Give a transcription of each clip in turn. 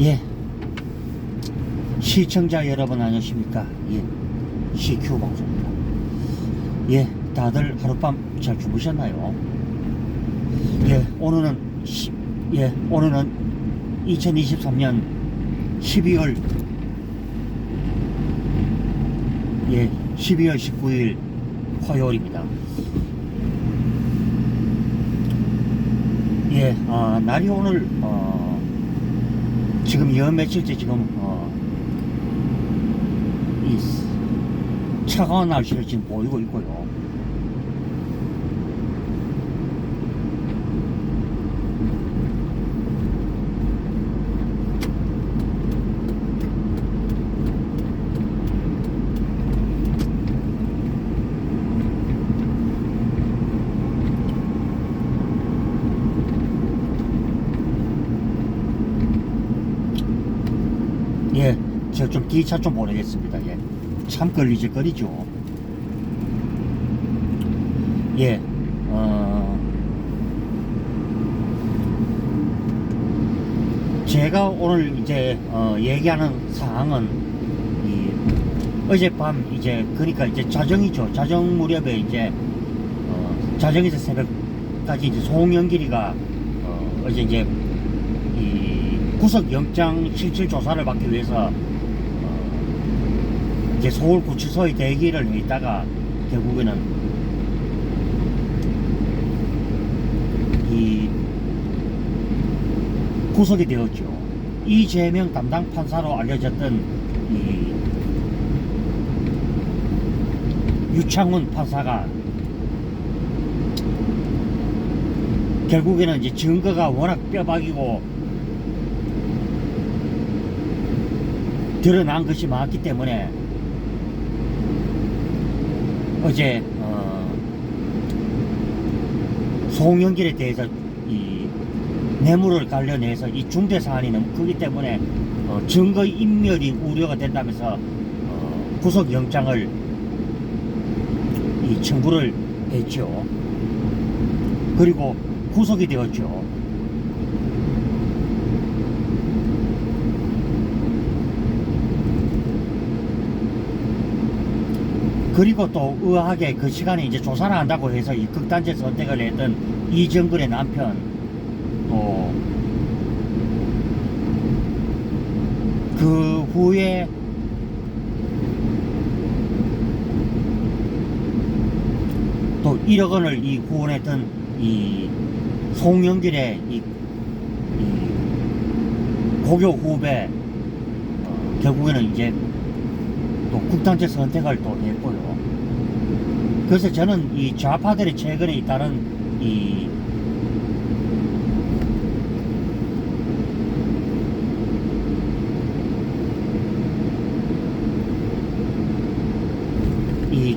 예. 시청자 여러분 안녕하십니까? 예. CQ 방송입니다. 예. 다들 하룻밤 잘 주무셨나요? 예. 오늘은 시, 예. 오늘은 2023년 12월 예. 12월 19일 화요일입니다. 예. 아, 날이 오늘 어, 지금 연 며칠째 지금 어, 이 차가운 날씨를 지금 보이고 있고요. 예, 제가 좀 기차 좀 보내겠습니다. 예, 참 걸리적거리죠. 예, 어, 제가 오늘 이제 어, 얘기하는 사항은 이 어젯밤 이제 그러니까 이제 자정이죠. 자정 무렵에 이제 어, 자정에서 새벽까지 이제 송영길이가 어, 어제 이제 이 구속 영장 실질 조사를 받기 위해서 어, 이제 서울 구치소에 대기를 해 있다가 결국에는 이 구속이 되었죠. 이재명 담당 판사로 알려졌던 이 유창훈 판사가 결국에는 이제 증거가 워낙 뼈박이고 드러난 것이 많기 때문에 어제 어, 송영길에 대해서 이 뇌물을 관련해서 이 중대 사안이 너무 크기 때문에 어, 증거 인멸이 우려가 된다면서 어, 구속 영장을 이 청구를 했죠. 그리고 구속이 되었죠. 그리고 또 의아하게 그 시간에 이제 조사를 한다고 해서 이 극단적 선택을 했던 이정근의 남편. 또 그 후에 또 1억 원을 이 후원했던 이 송영길의 이, 이 고교 후배 어, 결국에는 이제 또 극단적 선택을 또 했고요. 그래서 저는 이 좌파들의 최근에 잇따른 이이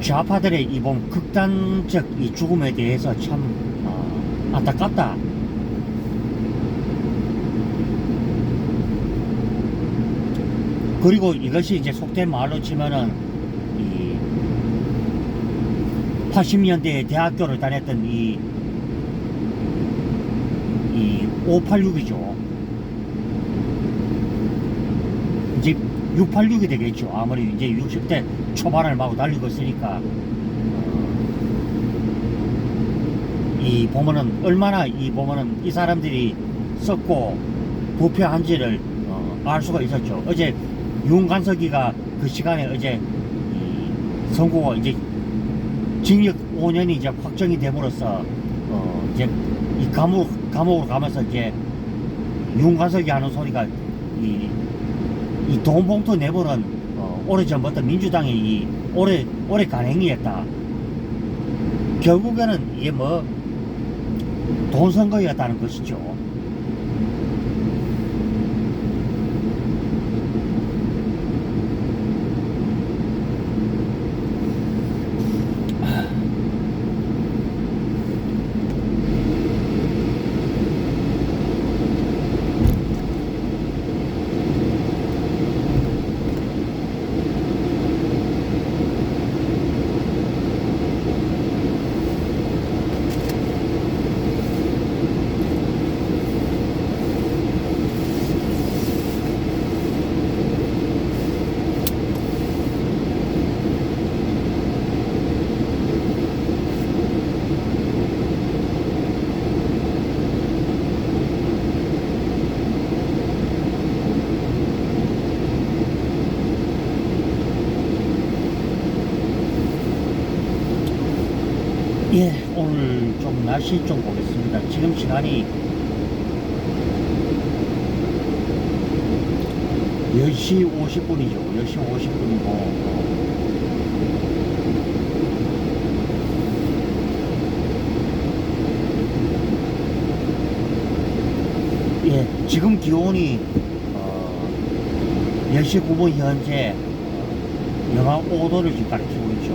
좌파들의 이번 극단적 이 죽음에 대해서 참 어, 안타깝다. 그리고 이것이 이제 속된 말로 치면은 이 80년대에 대학교를 다녔던 이, 이 586이죠. 이제 686이 되겠죠. 아무리 이제 60대 초반을 마구 달리고 있으니까. 어, 이 보면은 얼마나 이 보면은 이 사람들이 썼고 부패한지를 어, 알 수가 있었죠. 어제 윤관석이가 그 시간에 어제 이 선고가 이제 징역 5년이 이제 확정이 됨으로써 어 이제 이 감옥 감옥으로 가면서 이제 윤관석이 하는 소리가 이 이 돈 봉투 내보는 어, 오래 전부터 민주당이 이 오래 오래 간행이었다. 결국에는 이게 뭐 돈 선거였다는 것이죠. 날씨 좀 보겠습니다. 지금 시간이 10시 50분이죠. 10시 50분이고. 예, 지금 기온이 어, 10시 9분 현재 어, 영하 5도를 지금 가리키고 있죠.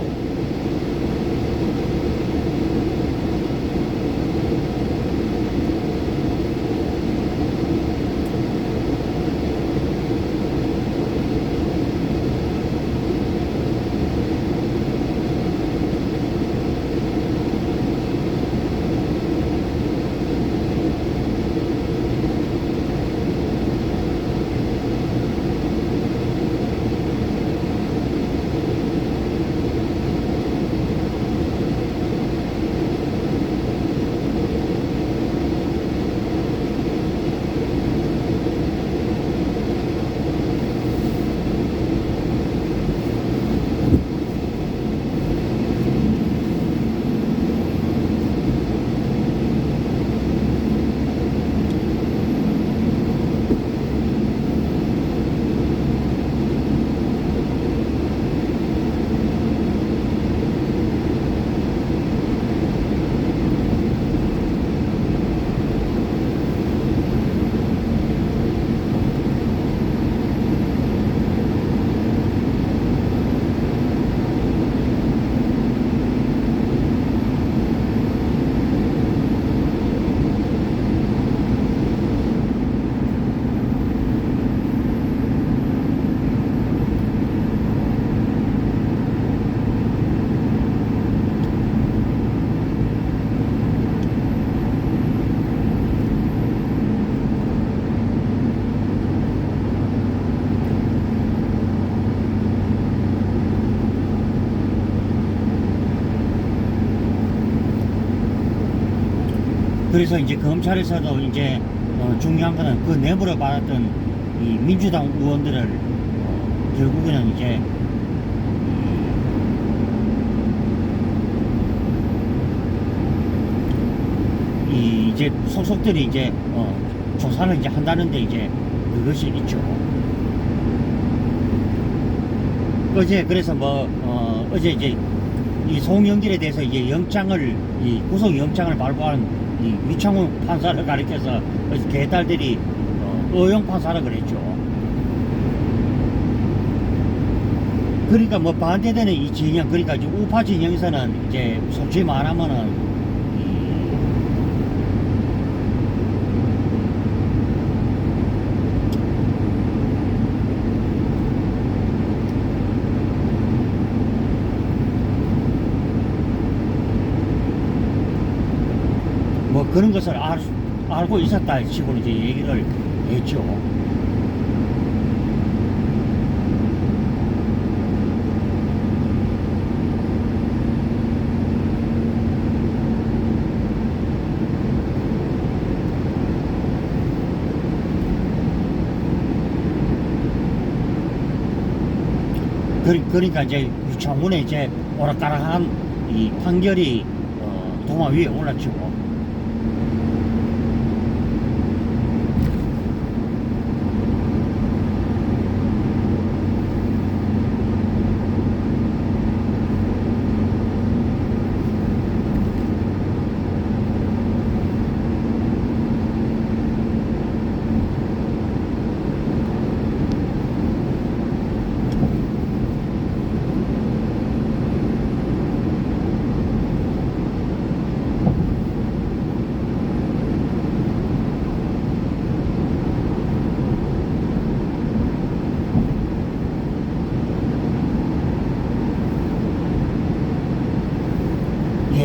그래서 이제 검찰에서도 이제 어, 중요한 거는 그 내부를 받았던 이 민주당 의원들을 어, 결국에는 이제 이 이제 소속들이 이제 어, 조사를 이제 한다는데 이제 그것이 있죠. 어제 그래서 뭐 어, 어제 이제 이 송영길에 대해서 이제 영장을 이 구속 영장을 발부한 이 위창훈 판사를 가리켜서 개딸들이 어, 어용 판사라 그랬죠. 그러니까 뭐 반대되는 이 진영 그러니까 우파 진영에서는 이제 솔직히 말하면은 이 뭐 그런 것을 알, 알고 있었다 식으로 이제 얘기를 했죠. 그, 그러니까 이제 유창훈의 이제 오락가락한 이 판결이 어, 도마 위에 올랐죠.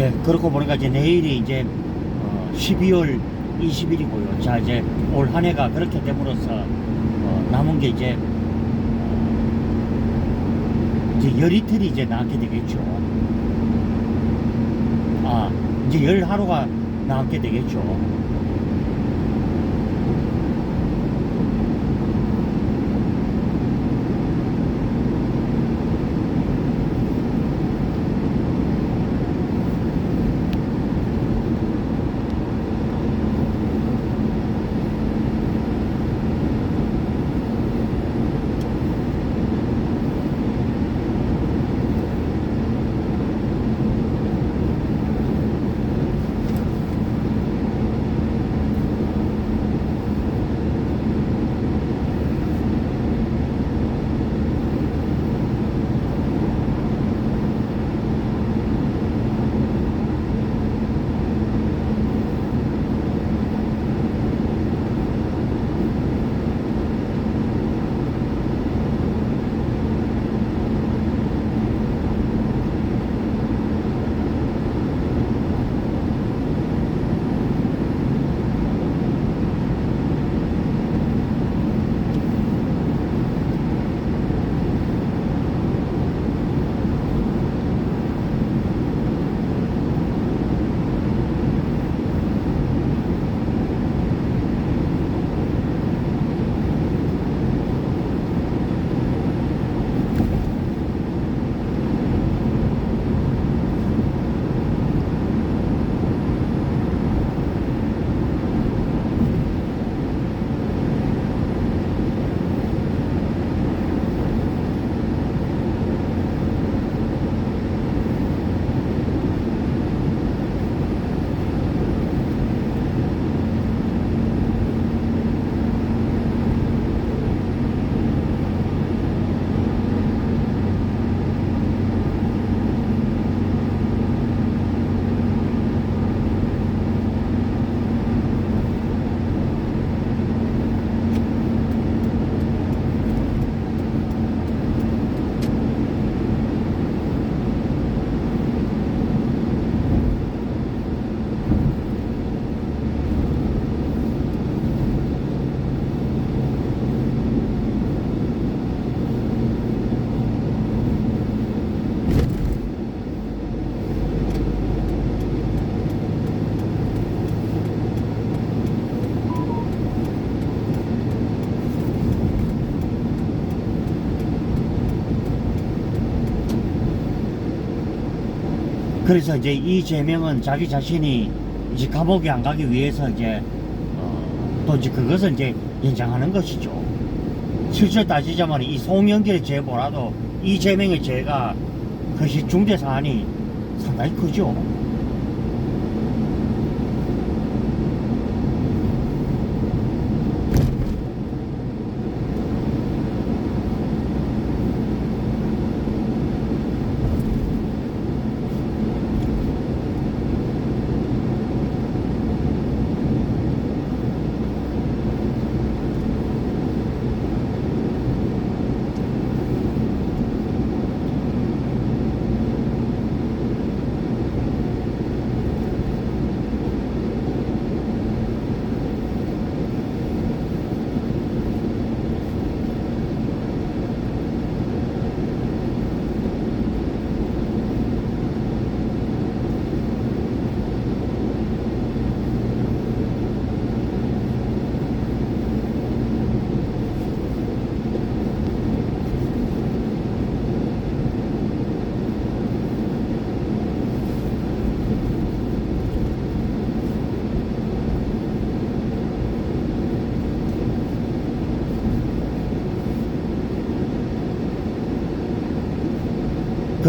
예, 그렇고 보니까 이제 내일이 이제 어, 12월 20일이고요. 자, 이제 올 한 해가 그렇게 됨으로써 어, 남은 게 이제 어, 이제 열 이틀이 이제 남게 되겠죠. 아, 이제 열 하루가 남게 되겠죠. 그래서 이제 이 제명은 자기 자신이 이제 감옥에 안 가기 위해서 이제 어, 또 이제 그것을 이제 연장하는 것이죠. 실제 따지자면 이 송영길의 죄보다도 이 제명의 죄가 그것이 중대 사안이 상당히 크죠.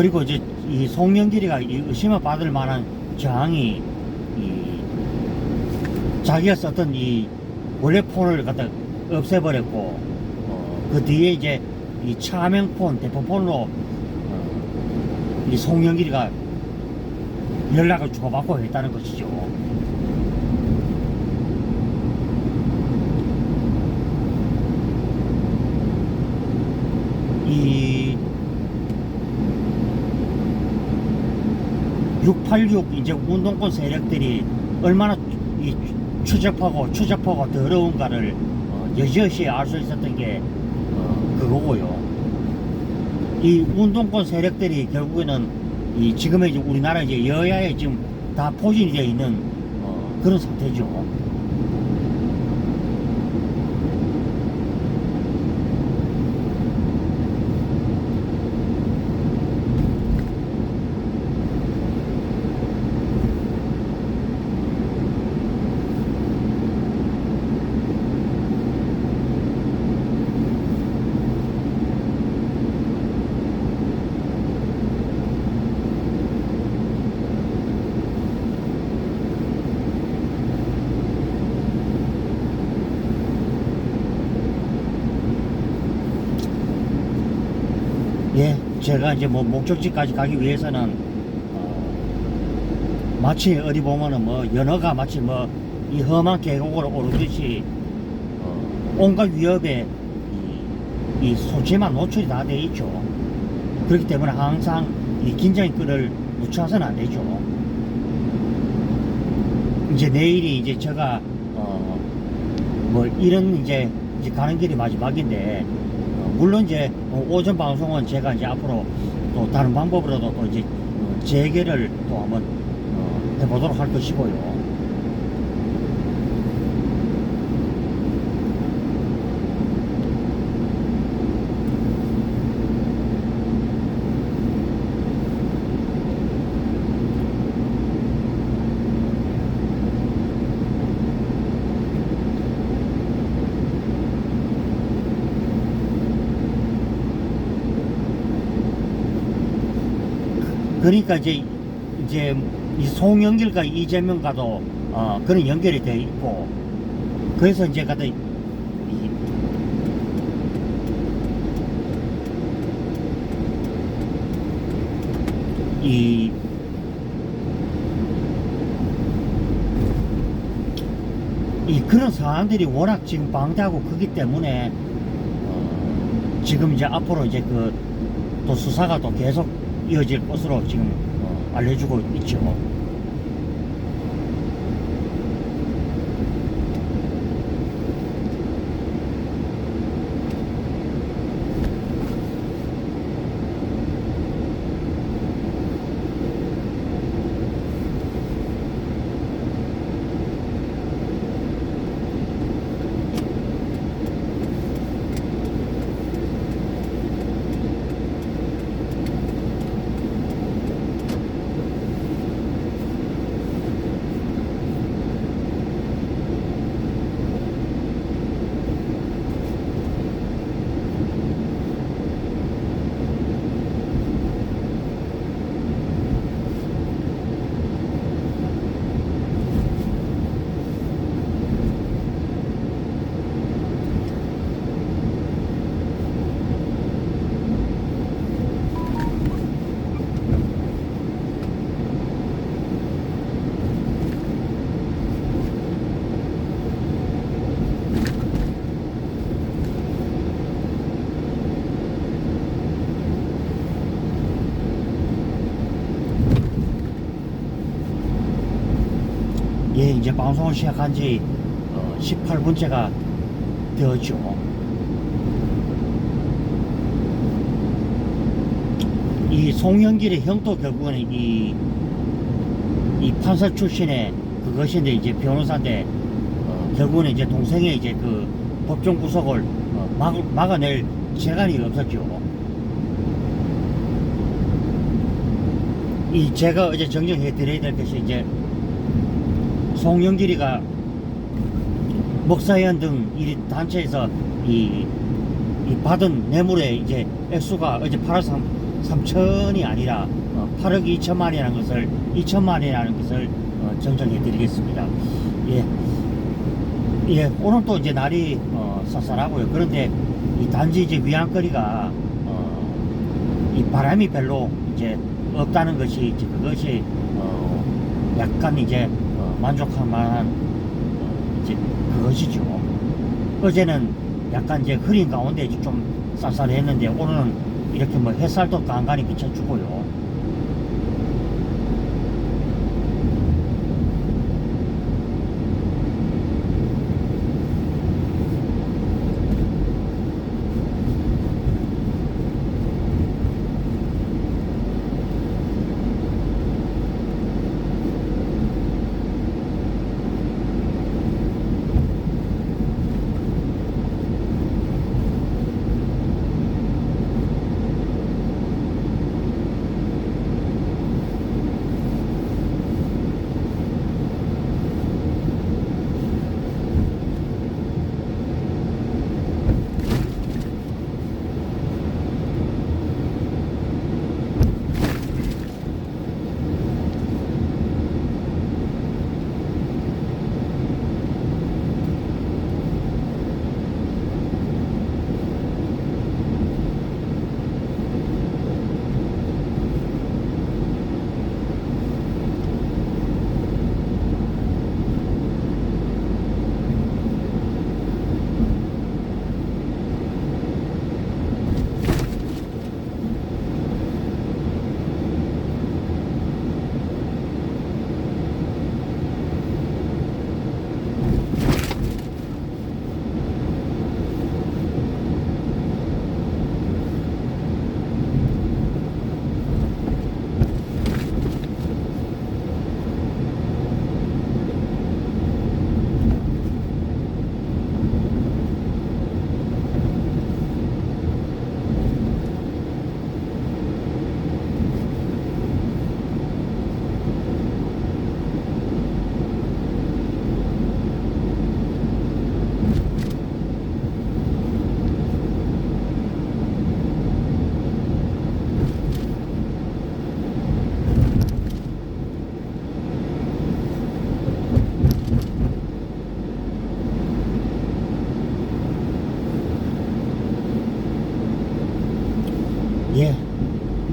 그리고 이제 이 송영길이가 이 의심을 받을 만한 저항이 이 자기가 썼던 이 원래 폰을 갖다 없애버렸고 어, 그 뒤에 이제 이 차명폰 대포폰으로 어, 이 송영길이가 연락을 주고받고 했다는 것이죠. 이 686 이제 운동권 세력들이 얼마나 이 추접하고 추접하고 더러운가를 어, 여지없이 알 수 있었던 게 어, 그거고요. 이 운동권 세력들이 결국에는 이 지금의 우리나라 이제 여야에 지금 다 포진이 되어 있는 어, 그런 상태죠. 예, 제가 이제 뭐 목적지까지 가기 위해서는 어, 마치 어디 보면은 뭐 연어가 마치 뭐 이 험한 계곡으로 오르듯이 어, 온갖 위협에 이, 이 소체만 노출이 다 돼 있죠. 그렇기 때문에 항상 이 긴장의 끈을 놓쳐서는 안 되죠. 이제 내일이 이제 제가 어, 뭐 이런 이제, 이제 가는 길이 마지막인데 어, 물론 이제 어, 오전 방송은 제가 이제 앞으로 또 다른 방법으로도 또 이제 어, 재개를 또 한번 어, 해보도록 할 것이고요. 그러니까 이제 이제 이 송영길과 이재명과도 어, 그런 연결이 돼 있고. 그래서 이제 가다 이, 이이 그런 사안들이 워낙 지금 방대하고 크기 때문에 어, 지금 이제 앞으로 이제 그 또 수사가 또 계속 이어질 것으로 지금 어, 알려주고 있죠. 이제 방송을 시작한 지 어, 18분째가 되었죠. 이 송영길의 형도 결국은 이, 이 판사 출신의 그것인데 이제 변호사인데 어, 결국은 이제 동생의 이제 그 법정 구속을 어, 막, 막아낼 재간이 없었죠. 이 제가 어제 정정해 드려야 될 것이 이제 송영길이가 목사회원 등 이 단체에서 이, 이 받은 뇌물의 이제 액수가 어제 8억 3, 천이 아니라 어, 8억 2천만이라는 것을 2천만이라는 것을 어, 정정해 드리겠습니다. 예. 예, 오늘 또 이제 날이 어, 쌀쌀하고요. 그런데 이 단지 이제 위안거리가 어, 이 바람이 별로 이제 없다는 것이 이제 그것이 어, 약간 이제 어, 만족할 만한 어, 이제 그것이죠. 어제는 약간 이제 흐린 가운데 좀 쌀쌀했는데 오늘은 이렇게 뭐 햇살도 간간히 비춰주고요.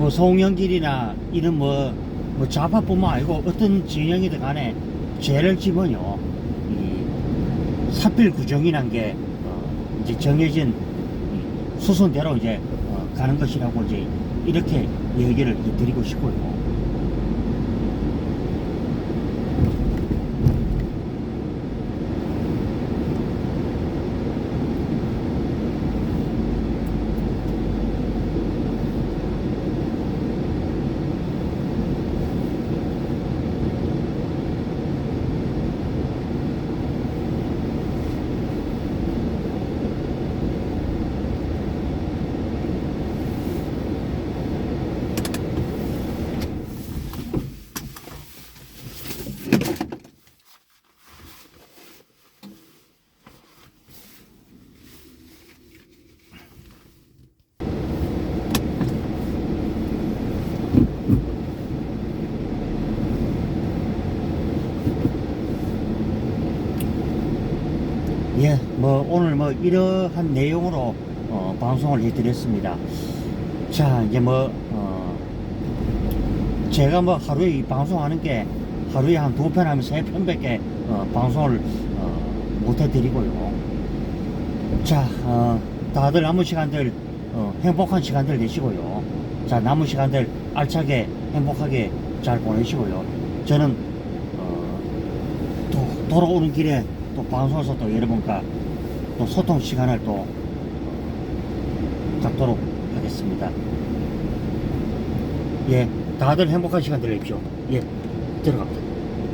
뭐 송영길이나 이런 뭐, 뭐 좌파뿐만 아니고 어떤 진영이든 간에 죄를 이 사필 규정이란 게 어, 이제 정해진 이 수순대로 이제 어, 가는 것이라고 이제 이렇게 얘기를 드리고 싶고요. 예, 뭐 오늘 뭐 이러한 내용으로 어, 방송을 해드렸습니다. 자, 이제 뭐 어, 제가 뭐 하루에 이 방송하는 게 하루에 한 두 편 하면 세 편밖에 어, 방송을 어, 못 해드리고요. 자, 어, 다들 남은 시간들 어, 행복한 시간들 되시고요. 자, 남은 시간들 알차게 행복하게 잘 보내시고요. 저는 돌아오는 길에 또 방송에서 또 여러분과 또 소통 시간을 또 갖도록 하겠습니다. 예, 다들 행복한 시간 되십시오. 예, 들어갑니다.